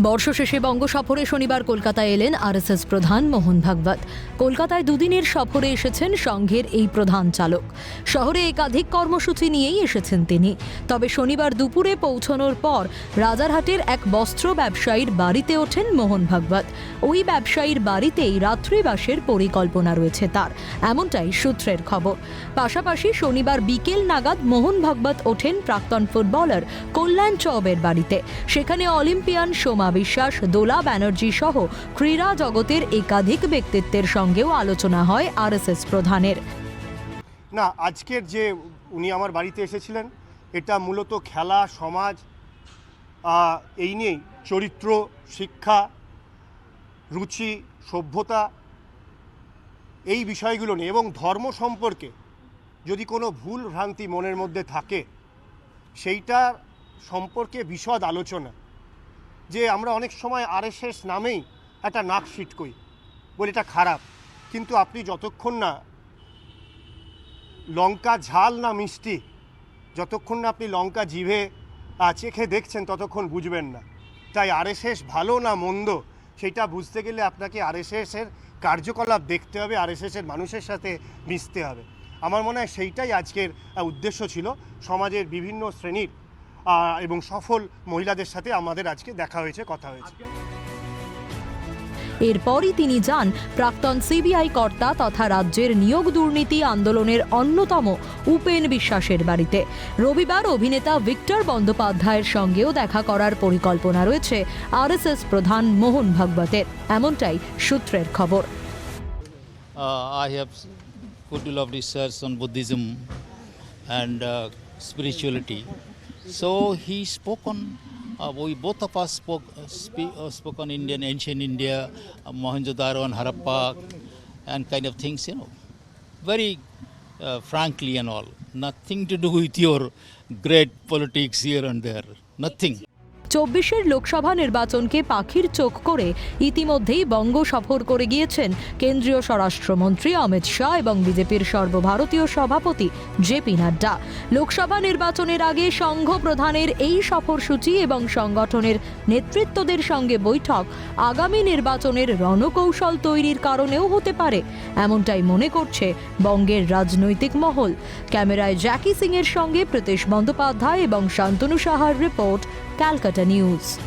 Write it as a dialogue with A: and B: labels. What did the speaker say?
A: বর্ষশেষে বঙ্গ সফরে শনিবার কলকাতায় এলেন আরএসএস প্রধান মোহন ভাগবত। কলকাতায় দুদিনের সফরে এসেছেন সংঘের এই প্রধান চালক। শহরে একাধিক কর্মসূচি নিয়েই এসেছেন তিনি। তবে শনিবার দুপুরে পৌঁছানোর পর রাজারহাটের এক বস্ত্র ব্যবসায়ীর বাড়িতে ওঠেন মোহন ভাগবত। ওই ব্যবসায়ীর বাড়িতেই রাত্রিবাসের পরিকল্পনা রয়েছে তার। এমনটাই সূত্রের খবর। পাশাপাশি শনিবার বিকেল নাগাদ মোহন ভাগবত ওঠেন প্রাক্তন ফুটবলার কল্যাণ চৌবের বাড়িতে। সেখানে অলিম্পিয়ান সোমা বিশ্বাস দোলা ব্যানার্জি সহ ক্রীড়া জগতের একাধিক ব্যক্তিত্বের সঙ্গেও আলোচনা হয় আরএসএস প্রধানের।
B: না, আজকের যে উনি আমার বাড়িতে এসেছিলেন, এটা মূলত খেলা, সমাজ এই নিয়েই। চরিত্র, শিক্ষা, রুচি, সভ্যতা, এই বিষয়গুলো নিয়ে। এবং ধর্ম সম্পর্কে যদি কোনো ভুল ভ্রান্তি মনের মধ্যে থাকে, সেইটার সম্পর্কে বিশদ আলোচনা। যে আমরা অনেক সময় আরএসএস নামেই একটা নাক করি, বলে এটা খারাপ। কিন্তু আপনি যতক্ষণ না লঙ্কা ঝাল না মিষ্টি, যতক্ষণ না আপনি লঙ্কা জিভে চেখে দেখছেন, ততক্ষণ বুঝবেন না। তাই আরএসএস ভালো না মন্দ, সেটা বুঝতে গেলে আপনাকে আরএসএস এর কার্যকলাপ দেখতে হবে আরএসএস এর মানুষের সাথে মিশতে হবে। আমার মনে হয় সেইটাই আজকের উদ্দেশ্য ছিল। সমাজের বিভিন্ন শ্রেণির এবং সফল মহিলাদের সাথে আমাদের আজকে দেখা হয়েছে কথা হয়েছে।
A: এরপরই তিনি যান প্রাক্তন সিবিআই কর্তা তথা রাজ্যের নিয়োগ দুর্নীতি আন্দোলনের অন্যতম উপেন বিশ্বাসের বাড়িতে। রবিবার অভিনেতা ভিক্টর বন্দ্যোপাধ্যায়ের সঙ্গেও দেখা করার পরিকল্পনা রয়েছে আরএসএস প্রধান মোহন ভাগবতের এমনটাই সূত্রের খবর।
C: I have good deal of research on Buddhism and uh, spirituality. So he spoke on. Uh, we both of us spoke uh, spe- uh, spoke on Indian ancient India, uh, Mohenjo-daro and Harappa, and kind of things. You know, very uh, frankly and all. Nothing to do with your great politics here and there. Nothing.
A: চব্বিশের লোকসভা নির্বাচনকে পাখির চোখ করে ইতিমধ্যেই বঙ্গ সফর করে গিয়েছেন কেন্দ্রীয় স্বরাষ্ট্রমন্ত্রী অমিত শাহ এবং বিজেপির সর্বভারতীয় সভাপতি জেপি নাড্ডা। লোকসভা নির্বাচনের আগে সংঘ প্রধানের এই সফরসূচি এবং সংগঠনের নেতৃত্বদের সঙ্গে বৈঠক আগামী নির্বাচনের রণকৌশল তৈরির কারণেও হতে পারে, এমনটাই মনে করছে বঙ্গের রাজনৈতিক মহল। ক্যামেরায় জ্যাকি সিংয়ের সঙ্গে প্রীতেশ বন্দ্যোপাধ্যায় এবং শান্তনু সাহার রিপোর্ট ক্যালকাটা news.